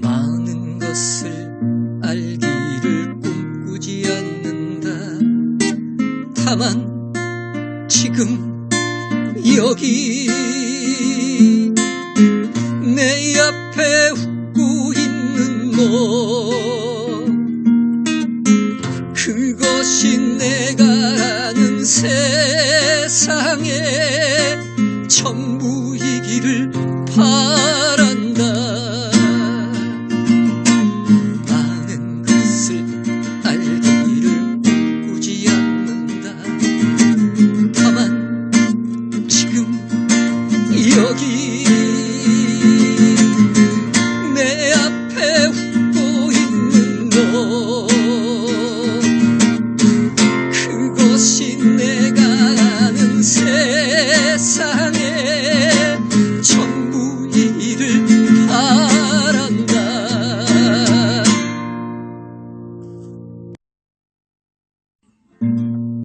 많은 것을 알기를 꿈꾸지 않는다. 다만 지금 여기 내 앞에 웃고 있는 너 그것이 내가 아는 세상의 전부이 바란다. 많은 것을 알기를 꿈꾸지 않는다. 다만 지금 여기 내 앞에 웃고 있는 너 그것이